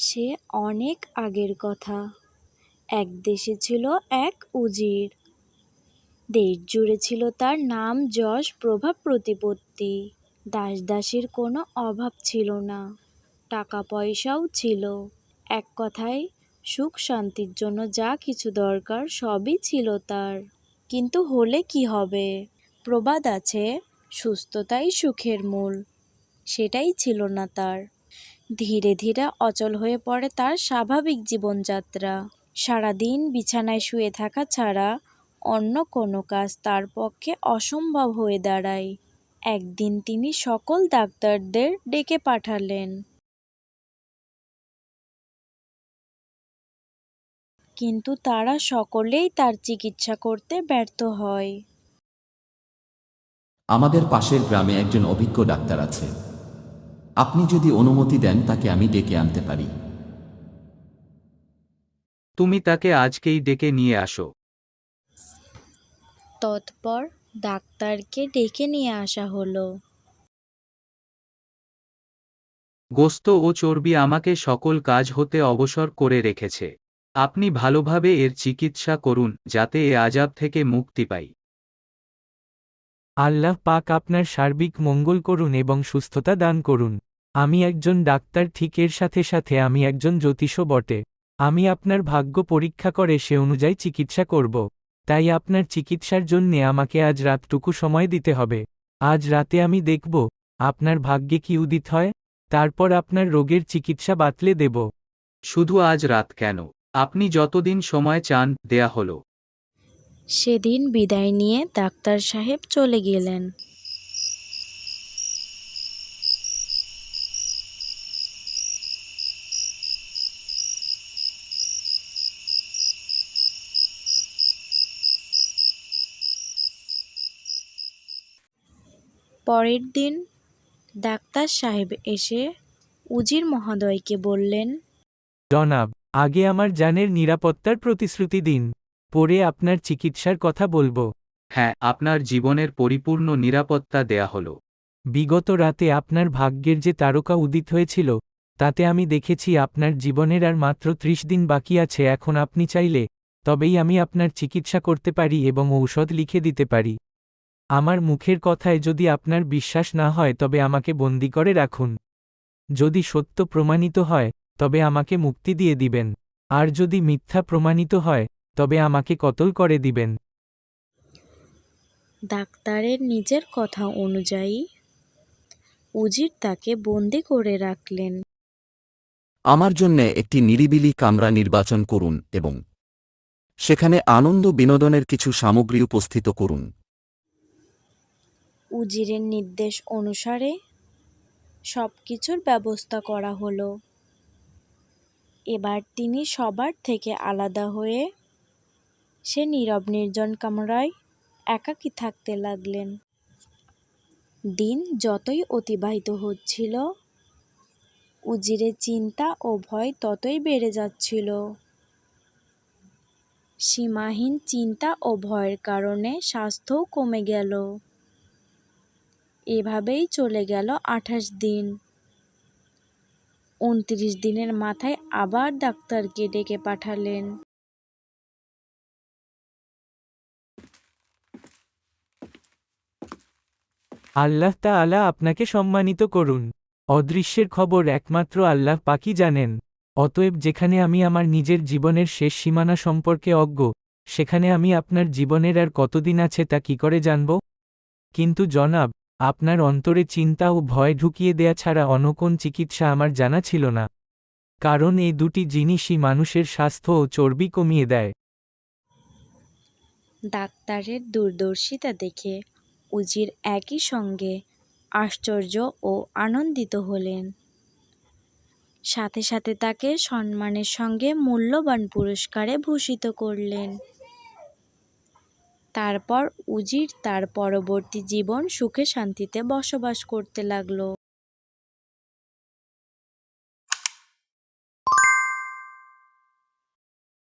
সে অনেক আগের কথা। এক দেশে ছিল এক উজির। দেশ জুড়ে ছিল তার নাম যশ প্রভাব প্রতিপত্তি। দাস দাসীর কোনো অভাব ছিল না। টাকা পয়সাও ছিল। এক কথায়, সুখ শান্তির জন্য যা কিছু দরকার সবই ছিল তার। কিন্তু হলে কি হবে? প্রবাদ আছে, সুস্থতাই সুখের মূল। সেটাই ছিল না তার। ধীরে ধীরে অচল হয়ে পড়ে তার স্বাভাবিক জীবনযাত্রা। সারাদিন বিছানায় শুয়ে থাকা ছাড়া অন্য কোনো কাজ তার পক্ষে অসম্ভব হয়ে দাঁড়ায়। একদিন তিনি সকল ডাক্তারদের ডেকে পাঠালেন। কিন্তু তারা সকলেই তার চিকিৎসা করতে ব্যর্থ হয়। আমাদের পাশের গ্রামে একজন অভিজ্ঞ ডাক্তার আছে। আপনি যদি অনুমতি দেন তাকে আমি ডেকে আনতে পারি। তুমি তাকে আজকেই ডেকে নিয়ে আসো। তৎপর ডাক্তারকে ডেকে নিয়ে আসা হলো। গোস্ত ও চর্বি আমাকে সকল কাজ হতে অবসর করে রেখেছে। আপনি ভালোভাবে এর চিকিৎসা করুন যাতে এ আজাব থেকে মুক্তি পাই। আল্লাহ পাক আপনার সার্বিক মঙ্গল করুন এবং সুস্থতা দান করুন। আমি একজন ডাক্তার, ঠিক এর সাথে সাথে আমি একজন জ্যোতিষও বটে। আমি আপনার ভাগ্য পরীক্ষা করে সে অনুযায়ী চিকিৎসা করব। তাই আপনার চিকিৎসার জন্যে আমাকে আজ রাতটুকু সময় দিতে হবে। আজ রাতে আমি দেখব, আপনার ভাগ্যে কি উদিত হয়? তারপর আপনার রোগের চিকিৎসা বাতলে দেব। শুধু আজ রাত কেন? আপনি যতদিন সময় চান, দেয়া হলো। সেদিন বিদায় নিয়ে ডাক্তার সাহেব চলে গেলেন। পরের দিন ডাক্তার সাহেব এসে উজির মহোদয়কে বললেন, জনাব, আগে আমার জানের নিরাপত্তার প্রতিশ্রুতি দিন। পরে আপনার চিকিৎসার কথা বলব। হ্যাঁ আপনার জীবনের পরিপূর্ণ নিরাপত্তা দেয়া হলো। বিগত রাতে আপনার ভাগ্যের যে তারকা উদিত হয়েছিল তাতে আমি দেখেছি আপনার জীবনের আর মাত্র ত্রিশ দিন বাকি আছে এখন আপনি চাইলে তবেই আমি আপনার চিকিৎসা করতে পারি এবং ঔষধ লিখে দিতে পারি। আমার মুখের কথায় যদি আপনার বিশ্বাস না হয় তবে আমাকে বন্দি করে রাখুন। যদি সত্য প্রমাণিত হয় তবে আমাকে মুক্তি দিয়ে দিবেন। আর যদি মিথ্যা প্রমাণিত হয় তবে আমাকে কতল করে দিবেন? ডাক্তারের নিজের কথা অনুযায়ী উজির তাকে বন্দি করে রাখলেন। আমার জন্যে একটি নিরিবিলি কামরা নির্বাচন করুন এবং সেখানে আনন্দ বিনোদনের কিছু সামগ্রী উপস্থিত করুন। উজিরের নির্দেশ অনুসারে সব কিছুর ব্যবস্থা করা হলো। এবার তিনি সবার থেকে আলাদা হয়ে সে নীরব নির্জন কামরায় একাকী থাকতে লাগলেন। দিন যতই অতিবাহিত হচ্ছিল উজিরের চিন্তা ও ভয় ততই বেড়ে যাচ্ছিল। সীমাহীন চিন্তা ও ভয়ের কারণে স্বাস্থ্যও কমে গেল। এভাবেই চলে গেল আঠাশ দিন। উনত্রিশ দিনের মাথায় আবার ডাক্তারকে ডেকে পাঠালেন। আল্লাহ তাআলা আপনাকে সম্মানিত করুন। অদৃশ্যের খবর একমাত্র আল্লাহ পাকি জানেন। অতএব যেখানে আমি আমার নিজের জীবনের শেষ সীমানা সম্পর্কে অজ্ঞ, সেখানে আমি আপনার জীবনের আর কতদিন আছে তা কি করে জানব? কিন্তু জনাব, আপনার অন্তরে চিন্তা ও ভয় ঢুকিয়ে দেয়া ছাড়া অন্য কোন চিকিৎসা আমার জানা ছিল না। কারণ এই দুটি জিনিসই মানুষের স্বাস্থ্য ও চর্বি কমিয়ে দেয়। ডাক্তারের দূরদর্শিতা দেখে উজির একই সঙ্গে আশ্চর্য ও আনন্দিত হলেন। সাথে সাথে তাকে সম্মানের সঙ্গে মূল্যবান পুরস্কারে ভূষিত করলেন। তারপর উজির তার পরবর্তী জীবন সুখে শান্তিতে বসবাস করতে লাগল।